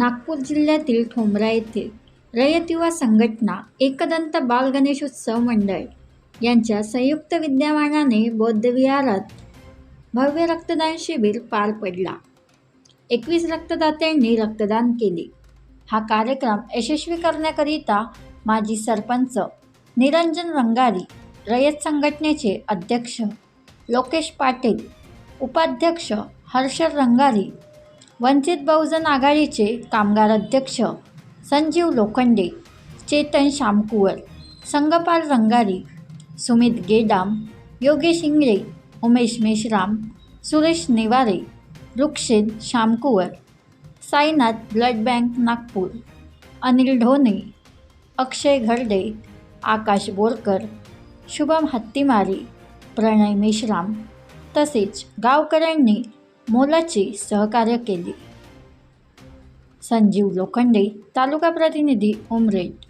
नागपूर जिल्ह्यातील ठोंबरा येथे रयत युवा संघटना एकदंत बाल गणेशोत्सव मंडळ यांच्या संयुक्त विद्यमानाने बौद्धविहारात भव्य रक्तदान शिबिर पार पडला. एकवीस रक्तदात्यांनी रक्तदान केले. हा कार्यक्रम यशस्वी करण्याकरिता माजी सरपंच निरंजन रंगारी रयत संघटनेचे अध्यक्ष लोकेश पाटील उपाध्यक्ष हर्षल रंगारी वंचित बहुजन आघाडीचे कामगार अध्यक्ष संजीव लोखंडे चेतन शामकुवर संगपाल रंगारी सुमित गेडाम योगेश इंगळे उमेश मेश्राम सुरेश नेवारे रुक्षेन शामकुवर साईनाथ ब्लड बँक नागपूर अनिल ढोणे अक्षय घरडे आकाश बोरकर शुभम हत्तीमारी प्रणय मेश्राम तसेच गावकऱ्यांनी मोलाची सहकार्य केली. संजीव लोखंडे तालुका प्रतिनिधी उमरेड.